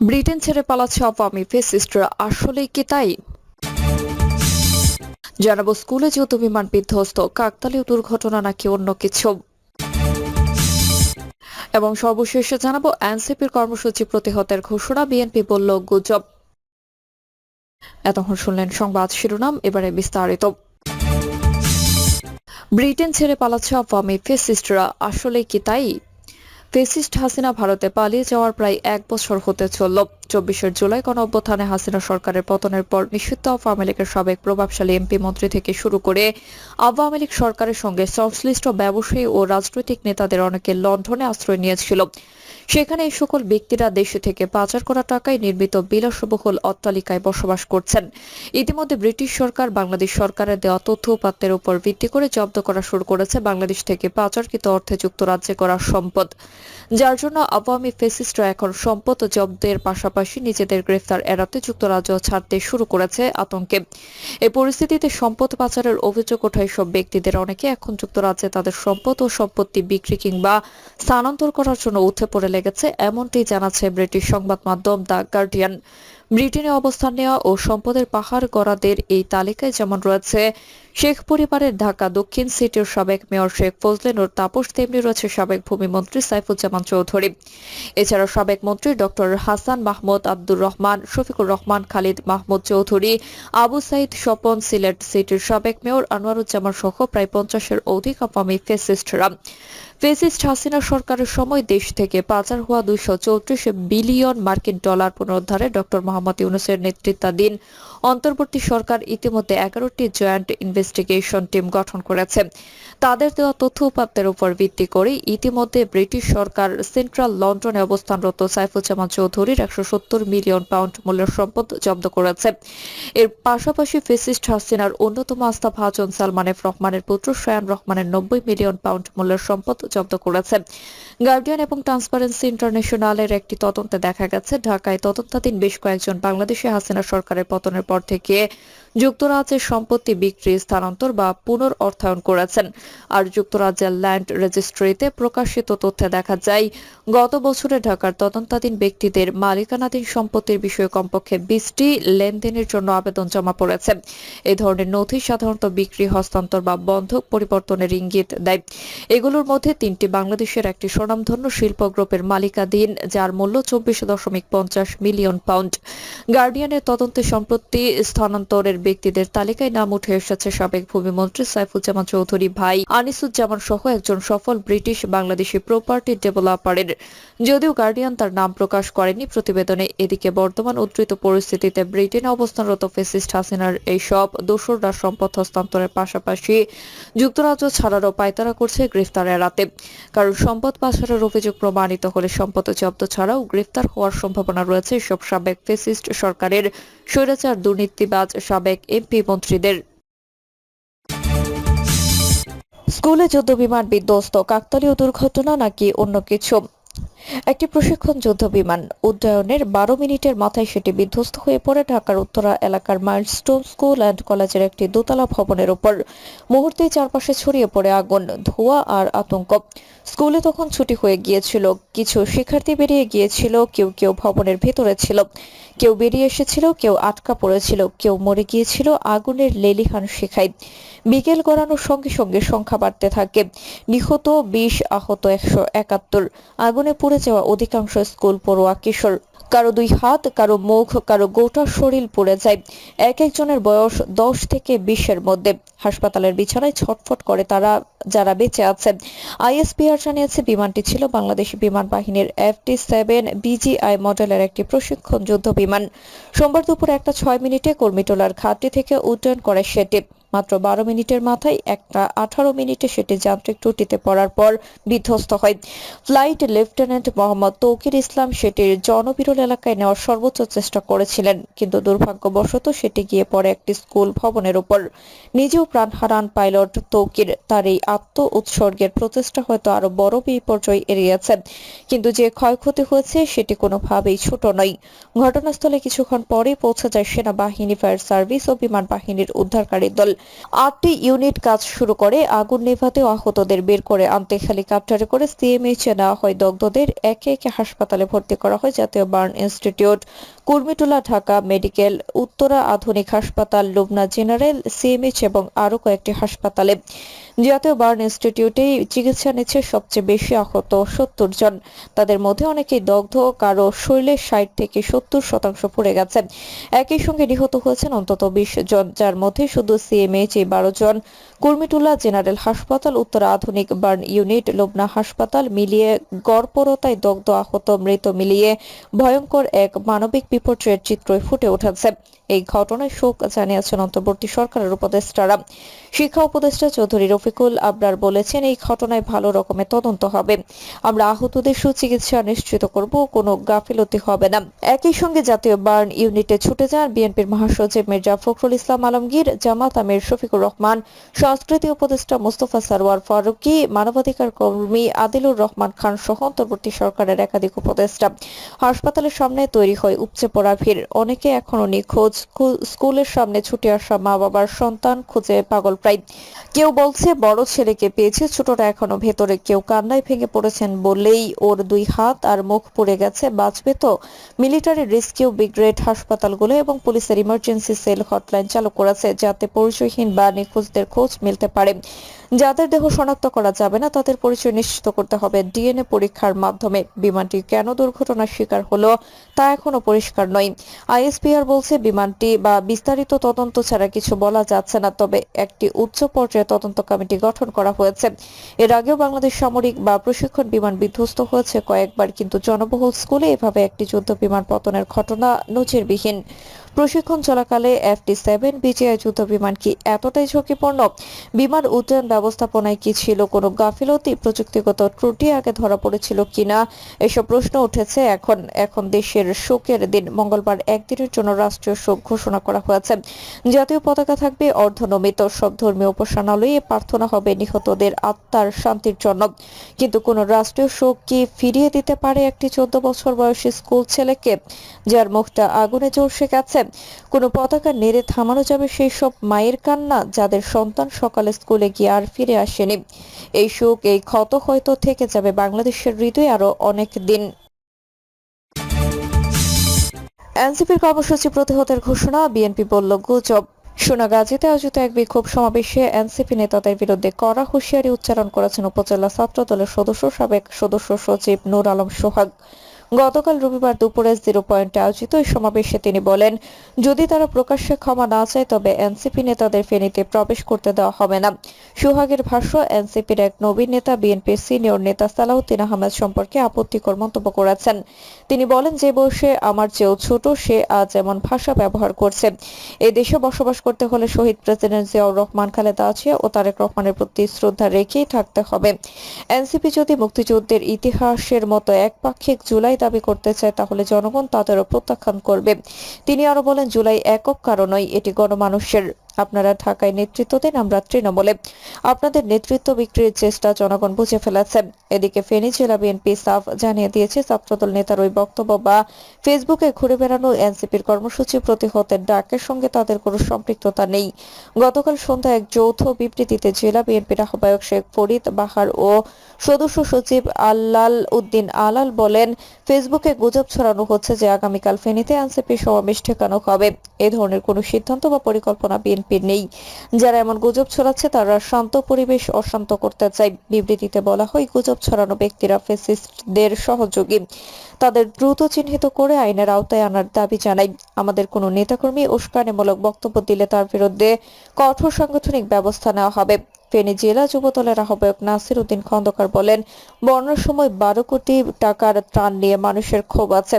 Britain ছেড়ে পালাচ্ছে আওয়ামী ফেসিস্টরা আসলেই কি তাই? জানাব স্কুলে যৌথ বিমান বিধ্বস্ত, কাকতালীয় দুর্ঘটনা নাকি অন্য কিছু? এবং সর্বশেষে জানাব এনসিপির কর্মসূচি প্রতিহতের ঘোষণা, বিএনপি বলল গুজব। এতক্ষণ শুনলেন সংবাদ শিরোনাম, এবারে বিস্তারিত। ব্রিটেন ছেড়ে পালাচ্ছে আওয়ামী ফেসিস্টরা আসলে কি তাই? ফেসিস্ট হাসিনা ভারতে পালিয়ে যাওয়ার প্রায় এক বছর হতে চলল। চব্বিশের জুলাই কোন অভ্যুত্থানে হাসিনা সরকারের পতনের পর নিষিদ্ধ আওয়ামী লীগের সাবেক প্রভাবশালী এমপি মন্ত্রী থেকে শুরু করে আওয়ামী লীগ সরকারের সঙ্গে সংশ্লিষ্ট ব্যবসায়ী ও রাজনৈতিক নেতাদের অনেকে লন্ডনে আশ্রয় নিয়েছিল। সেখানে এই সকল ব্যক্তিরা দেশে থেকে পাচার করা টাকায় নির্মিত বিলাসবহুল অট্টালিকায় বসবাস করছেন। ইতিমধ্যে ব্রিটিশ সরকার বাংলাদেশ সরকারের দেওয়া তথ্য উপাত্তের উপর ভিত্তি করে জব্দ করা শুরু করেছে বাংলাদেশ থেকে পাচারকৃত অর্থে যুক্তরাজ্যে করা সম্পদ। যার জন্য আওয়ামী ফেসিস্টরা এখন সম্পদ জব্দের পাশাপাশি নিজেদের গ্রেফতার এড়াতে যুক্তরাজ্য ছাড়তে শুরু করেছে আতঙ্কে। এই পরিস্থিতিতে সম্পদ পাচারের অভিযোগ ওঠা সব ব্যক্তিদের অনেকে এখন যুক্তরাজ্যে তাদের সম্পদ ও সম্পত্তি বিক্রি কিংবা স্থানান্তর করার জন্য উঠে পড়ে লেগেছে এমনটি জানাচ্ছে ব্রিটিশ সংবাদ মাধ্যম দ্য গার্ডিয়ান। ব্রিটেনে অবস্থান নেওয়া ও সম্পদের পাহাড় গড়াদের এই তালিকায় যেমন রয়েছে, শেখ পরিবারের ঢাকা দক্ষিণ সিটির সাবেক মেয়র শেখ ফজলে নূর তাপস তেমনি রয়েছে সাবেক ভূমিমন্ত্রী সাইফুজ্জামান চৌধুরী। এছাড়া সাবেক মন্ত্রী ডক্টর হাসান মাহমুদ আব্দুর রহমান, শফিকুর রহমান, খালিদ মাহমুদ চৌধুরী, আবু সাইদ স্বপন সিলেট সিটির সাবেক মেয়র আনোয়ারুজ্জামান সহ প্রায় পঞ্চাশের অধিক আওয়ামী ফেসিস্টরা। ফেসিস্ট হাসিনা সরকারের সময় দেশ থেকে পাচার হওয়া দুইশো চৌত্রিশ বিলিয়ন মার্কিন ডলার পুনরুদ্ধারে ডক্টর মোহাম্মদ ইউনুসের নেতৃত্বাধীন অন্তর্বর্তী সরকার ইতিমধ্যে এগারোটি জয়েন্ট ইনভেস্টিগেশন টিম গঠন করেছে। তাদের দেওয়া তথ্য উপাত্তের উপর ভিত্তি করে ইতিমধ্যে ব্রিটিশ সরকার সেন্ট্রাল লন্ডনে অবস্থানরত সাইফুজ্জামান চৌধুরীর একশো সত্তর মিলিয়ন পাউন্ড মূল্যের সম্পদ জব্দ করেছে। এর পাশাপাশি ফেসিস্ট হাসিনার অন্যতম আস্থা ভাজন সালমান এফ রহমানের পুত্র শায়ান রহমানের নব্বই মিলিয়ন পাউন্ড মূল্যের সম্পদ জব্দ করেছে। গার্ডিয়ান এবং ট্রান্সপারেন্সি ইন্টারন্যাশনালের একটি তদন্তে দেখা গেছে, ঢাকায় তদন্তাধীন বেশ কয়েকজন বাংলাদেশি হাসিনা সরকারের পতনের পর থেকে যুক্তরাজ্যের সম্পত্তি বিক্রি, স্থানান্তর বা পুনর অর্থায়ন করেছেন। আর যুক্তরাজ্যের ল্যান্ড রেজিস্ট্রিতে প্রকাশিত তথ্যে দেখা যায়, গত বছরে ঢাকার তদন্তাধীন ব্যক্তিদের মালিকানাধীন সম্পত্তির বিষয়ে কমপক্ষে বিশটি লেনদেনের জন্য আবেদন জমা পড়েছে। এ ধরনের নথি সাধারণত বিক্রি, হস্তান্তর বা বন্ধক পরিবর্তনের ইঙ্গিত দেয়। এগুলোর মধ্যে তিনটি বাংলাদেশের, একটি স্বনামধন্য শিল্প গ্রুপের মালিকাধীন, যার মূল্য চব্বিশ দশমিক পঞ্চাশ মিলিয়ন পাউন্ড। গার্ডিয়ানের তদন্তে সম্পত্তি স্থানান্তরের ব্যক্তিদের তালিকায় নাম উঠে এসেছে সাবেক ভূমিমন্ত্রী সাইফুজ্জামান চৌধুরী ভাই। আনিসুজ্জামান সহ একজন সফল ব্রিটিশ বাংলাদেশি প্রপার্টি ডেভেলপারের। যদিও গার্ডিয়ান তার নাম প্রকাশ করেনি প্রতিবেদনে, এদিকে বর্তমান উদ্ধৃত পরিস্থিতিতে ব্রিটেনে অবস্থানরত ফেসিস্ট হাসিনার এই সব দোসররা সম্পদ হস্তান্তরের পাশাপাশি যুক্তরাজ্য ছাড়ারও পায়তারা করছে গ্রেফতার এড়াতে কারণ সম্পদ পাচারের অভিযোগ প্রমাণিত হলে সম্পদ জব্দ ছাড়াও গ্রেফতার হওয়ার সম্ভাবনা রয়েছে সব সাবেক ফেসিস্ট সরকারের স্বৈরাচার দুর্নীতিবাজ সাবেক এমপি মন্ত্রীদের। স্কুলে যুদ্ধ বিমান বিধ্বস্ত, কাকতালীয় দুর্ঘটনা নাকি অন্য কিছু? একটি প্রশিক্ষণ যুদ্ধ বিমান উড্ডয়নের বারো মিনিটের মাথায় সেটি বিধ্বস্ত হয়ে পড়ে ঢাকার উত্তরা এলাকার মাইলস্টোন স্কুল অ্যান্ড কলেজের একটি দোতলা ভবনের উপর। মুহূর্তেই চারপাশে ছড়িয়ে পড়ে আগুন, ধোঁয়া আর আতঙ্ক। স্কুলে তখন ছুটি হয়ে গিয়েছিল। কিছু শিক্ষার্থী বেরিয়ে গিয়েছিল, কেউ কেউ ভবনের ভেতরে ছিল। কেউ বেরিয়ে এসেছিল, কেউ আটকা পড়েছিল, কেউ মরে গিয়েছিল আগুনের লেলিহান শিখায়। বিকেল গড়ানোর সঙ্গে সঙ্গে সংখ্যা বাড়তে থাকে। নিহত বিশ, আহত একশো একাত্তর। আগুনে পুড়ে যাওয়া অধিকাংশ স্কুল পড়ুয়া কিশোর। কারও দুই হাত, কারও মুখ, কারও গোটা শরীর পুড়ে যায়। এক একজনের বয়স দশ থেকে বিশের মধ্যে। হাসপাতালের বিছানায় ছটফট করে তারা, যারা বেঁচে আছেন আইএসপিআর জানিয়েছে, বিমানটি ছিল বাংলাদেশ বিমান বাহিনীর এফটি সেভেন বিজিআই মডেলের একটি প্রশিক্ষণ যুদ্ধ বিমান। সোমবার দুপুর একটা ছয় মিনিটে কর্মীটোলার ঘাটটি থেকে উড্ডয়ন করে সেটি। মাত্র বারো মিনিটের মাথায় একটা আঠারো মিনিটে সেটি যান্ত্রিক ত্রুটিতে পড়ার পর বিধ্বস্ত হয়। ফ্লাইট লেফটেন্যান্ট মোহাম্মদ তৌকির ইসলাম সেটির জনবিরল এলাকায় নেওয়ার সর্বোচ্চ চেষ্টা করেছিলেন, কিন্তু দুর্ভাগ্যবশত সেটি গিয়ে পড়ে একটি স্কুল ভবনের উপর। নিজেও প্রাণ হারান পাইলট তৌকির। তার এই আত্ম উৎসর্গের প্রচেষ্টা হয়তো আরও বড় বিপর্যয় এড়িয়েছে কিন্তু যে ক্ষয়ক্ষতি হয়েছে সেটি কোনোভাবেই ছোট নয়। ঘটনাস্থলে কিছুক্ষণ পরেই পৌঁছে যায় সেনাবাহিনী, ফায়ার সার্ভিস ও বিমান বাহিনীর উদ্ধারকারী দল। আটটি ইউনিট কাজ শুরু করে, আগুন নেভাতে আহতদের বের করে আনতে হেলিকপ্টারে করে সিএমএইচে নেওয়া হয়। দগ্ধদের একে একে হাসপাতালে ভর্তি করা হয় জাতীয় burn institute. Kurmitola Dhaka medical, Uttara আধুনিক হাসপাতাল, লুবনা জেনারেল, সিএমএইচ এবং আরও কয়েকটি হাসপাতালে। জাতীয় বার্ন ইনস্টিটিউটে চিকিৎসা নিচ্ছে সবচেয়ে বেশি আহত সত্তর জন। তাদের মধ্যে অনেকেই দগ্ধ, কারও শরীরের ষাট থেকে সত্তর শতাংশ পড়ে গেছে। একই সঙ্গে নিহত হয়েছেন অন্তত বিশ জন, যার মধ্যে শুধু সিএমএইচ এই বারো জন। কুর্মিটুলা জেনারেল হাসপাতাল, উত্তর আধুনিক বার্ন ইউনিট, লোবনা হাসপাতাল মিলিয়ে গড়পরতায় দগ্ধ আহত মৃত মিলিয়ে ভয়ঙ্কর এক মানবিক বিপর্যয়ের চিত্রই ফুটে উঠেছে। এই ঘটনায় শোক জানিয়েছেন অন্তর্বর্তী সরকারের উপদেষ্টারা। শিক্ষা উপদেষ্টা চৌধুরী রফিকুল আবরার বলেছেন, এই ঘটনায় ভালো রকমের তদন্ত হবে। আমরা আহতদের সুচিকিৎসা নিশ্চিত করব, কোনো গাফিলতি হবে না। একই সঙ্গে জাতীয় বার্ন ইউনিটে ছুটে যান বিএনপির মহাসচিব মির্জা ফখরুল ইসলাম আলমগীর, জামাত আমির শফিকুর রহমান, সংস্কৃতি উপদেষ্টা মোস্তফা সারওয়ার ফারুকি, মানবাধিকার কর্মী আদিলুর রহমান খান সহ অন্তর্বর্তী সরকারের একাধিক উপদেষ্টা। হাসপাতালের সামনে তৈরি হয় উপচে পড়া ভিড়। অনেকে এখনও নিখোঁজ। স্কুলের সামনে ছুটে আসা মা বাবার সন্তান খুঁজে পাগল প্রায়। কেউ বলছে বড় ছেলেকে পেয়েছে, ছোটটা এখনও ভেতরে। কেউ কান্নায় ভেঙে পড়েছেন বলেই ওর দুই হাত আর মুখ পড়ে গেছে, বাঁচবে তো? মিলিটারি রেস্কিউ ব্রিগেড হাসপাতালগুলো এবং পুলিশের ইমার্জেন্সি সেল হটলাইন চালু করেছে, যাতে পরিচয়হীন বা নিখোঁজদের খোঁজ মিলতে পারে। যাদের দেহ শনাক্ত করা যাবে না, তাদের পরিচয় নিশ্চিত করতে হবে। ডিএনএ পরীক্ষার মাধ্যমে বিমানটি কেন দুর্ঘটনার শিকার হলো, তা এখনও পরিষ্কার নয়। আইএসপিআর বলছে, বিমানটি বা বিস্তারিত তদন্ত ছাড়া কিছু বলা যাচ্ছে না, তবে একটি উচ্চ পর্যায়ে তদন্ত কমিটি গঠন করা হয়েছে। এর আগেও বাংলাদেশ সামরিক বা প্রশিক্ষণ বিমান বিধ্বস্ত হয়েছে কয়েকবার, কিন্তু জনবহুল স্কুলে এভাবে একটি যুদ্ধ বিমান পতনের ঘটনা নজিরবিহীন। প্রশিক্ষণ চলাকালে এফটি সেভেন বিজিআই যুদ্ধ বিমান কি এতটাই ঝুঁকিপূর্ণ? বিমান উড্ডয়ন ব্যবস্থাপনায় কি ছিল কোনো গাফিলতি? প্রযুক্তিগত ত্রুটি আগে ধরা পড়েছিল কিনা? এসব প্রশ্ন উঠেছে এখন। এখন দেশের শোকের দিন। মঙ্গলবার একদিনের জন্য রাষ্ট্রীয় শোক ঘোষণা করা হয়েছে। জাতীয় পতাকা থাকবে অর্ধনমিত। সব ধর্মীয় উপাসনালয়ে প্রার্থনা হবে নিহতদের আত্মার শান্তির জন্য। কিন্তু কোন রাষ্ট্রীয় শোক কি ফিরিয়ে দিতে পারে একটি চোদ্দ বছর বয়সী স্কুল ছেলেকে? যার মুখটা আগুনে জ্বলসে গেছে। কোনো পতাকা নেড়ে থামানো যাবে সেই সব মায়ের কান্না যাদের সন্তান সকালে স্কুলে গিয়ে আর ফিরে আসেনি। এই শোক এই ক্ষত হয়তো থেকে যাবে বাংলাদেশের হৃদয়ে আরও অনেক দিন। এনসিপির কর্মসূচি প্রতিহতের ঘোষণা, বিএনপি বলল, গুজব। সোনাগাজীতে আয়োজিত এক বিক্ষোভ সমাবেশে এনসিপি নেতাদের বিরুদ্ধে কড়া হুঁশিয়ারি উচ্চারণ করেছেন উপজেলা ছাত্র দলের সদস্য সাবেক সদস্য সচিব নূর আলম সোহাগ। গতকাল রবিবার দুপুরে জিরো পয়েন্টে আয়োজিত এই সমাবেশে তিনি বলেন, যদি তারা প্রকাশ্যে ক্ষমা না চায়, তবে এনসিপি নেতাদের ফেনীতে প্রবেশ করতে দেওয়া হবে না। সোহাগের ভাষ্য, এনসিপির এক নবীন নেতা বিএনপির সিনিয়র নেতা সালাউদ্দিন আহমেদ সম্পর্কে আপত্তিকর মন্তব্য করেছেন। তিনি বলেন, যে বয়সে আমার চেয়েও ছোট, সে আজ এমন ভাষা ব্যবহার করছে। এ দেশে বসবাস করতে হলে শহীদ প্রেসিডেন্ট জিয়াউর রহমান, খালেদা জিয়া ও তারেক রহমানের প্রতি শ্রদ্ধা রেখেই থাকতে হবে। এনসিপি যদি মুক্তিযুদ্ধের ইতিহাসের মতো একপাক্ষিক জুলাই দাবি করতে চায়, তাহলে জনগণ তাদেরও প্রত্যাখ্যান করবে। তিনি আরও বলেন, জুলাই একক কারণই এটি গণমানুষের আপনারা ঢাকায় নেতৃত্ব দেন, আমরা তৃণমূলে। আপনাদের নেতৃত্ব বিক্রির চেষ্টা জনগণ বুঝে ফেলেছে। এদিকে ফেনী জেলা বিএনপি সাফ জানিয়ে দিয়েছে, ছাত্রদল নেতার ওই বক্তব্য বা ফেসবুকে ঘুরে বেড়ানো এনসিপির কর্মসূচি প্রতিহতের ডাকের সঙ্গে তাদের কোনো সম্পৃক্ততা নেই। গতকাল সন্ধ্যায় এক যৌথ বিবৃতিতে জেলা বিএনপির আহ্বায়ক শেখ ফরিদ বাহার ও সদস্য সচিব আল্লাল উদ্দিন আলাল বলেন, ফেসবুকে গুজব ছড়ানো হচ্ছে যে আগামীকাল ফেনীতে এনসিপি সমাবেশ ঠেকানো হবে। এ ধরনের কোনো সিদ্ধান্ত বা পরিকল্পনা বিএনপির নেই। যারা এমন গুজব ছড়াচ্ছে, তারা শান্ত পরিবেশ অশান্ত করতে চায়। বিবৃতিতে বলা হয়, গুজব ছড়ানো ব্যক্তিরা ফেসিস্টদের সহযোগী। তাদের দ্রুত চিহ্নিত করে আইনের আওতায় আনার দাবি জানাই আমাদের কোনো নেতাকর্মী উস্কানিমূলক বক্তব্য দিলে তার বিরুদ্ধে কঠোর সাংগঠনিক ব্যবস্থা নেওয়া হবে। ফেনী জেলা যুবদলের আহ্বায়ক নাসির উদ্দিন খন্দকার বলেন বন্যার সময় বারো কোটি টাকার ত্রাণ নিয়ে মানুষের ক্ষোভ আছে।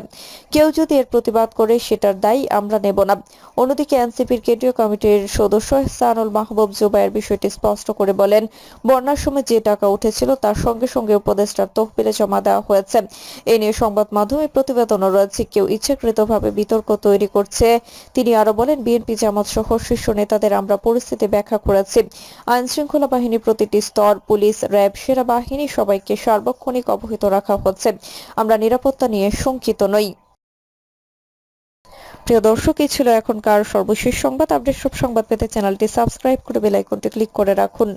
কেউ যদি এর প্রতিবাদ করে সেটার দায়ী আমরা নেব না। অন্যদিকে এনসিপির কেন্দ্রীয় কমিটির সদস্য সানুল মাহবুব জুবাইয়ের বিষয়টি স্পষ্ট করে বলেন বন্যার সময় যে টাকা উঠেছিল তার সঙ্গে সঙ্গে উপদেষ্টার তহবিলে জমা দেওয়া হয়েছে। এ নিয়ে সংবাদ মাধ্যমে প্রতিবেদনও রয়েছে, কেউ ইচ্ছাকৃতভাবে বিতর্ক তৈরি করছে। তিনি আরও বলেন, বিএনপি জামাত সহ শীর্ষ নেতাদের আমরা পরিস্থিতি ব্যাখ্যা করেছি। আইন শৃঙ্খলা বাহিনীর প্রতিটি স্তর, পুলিশ, র্যাব সেরা বাহিনী সবাইকে সার্বক্ষণিক অবহিত রাখা হচ্ছে। আমরা নিরাপত্তা নিয়ে শঙ্কিত নই। প্রিয় দর্শক, এই ছিল এখনকার সর্বশেষ সংবাদ। আপডেট সব সংবাদ পেতে চ্যানেলটি সাবস্ক্রাইব করে বেল আইকনটি ক্লিক করে রাখুন।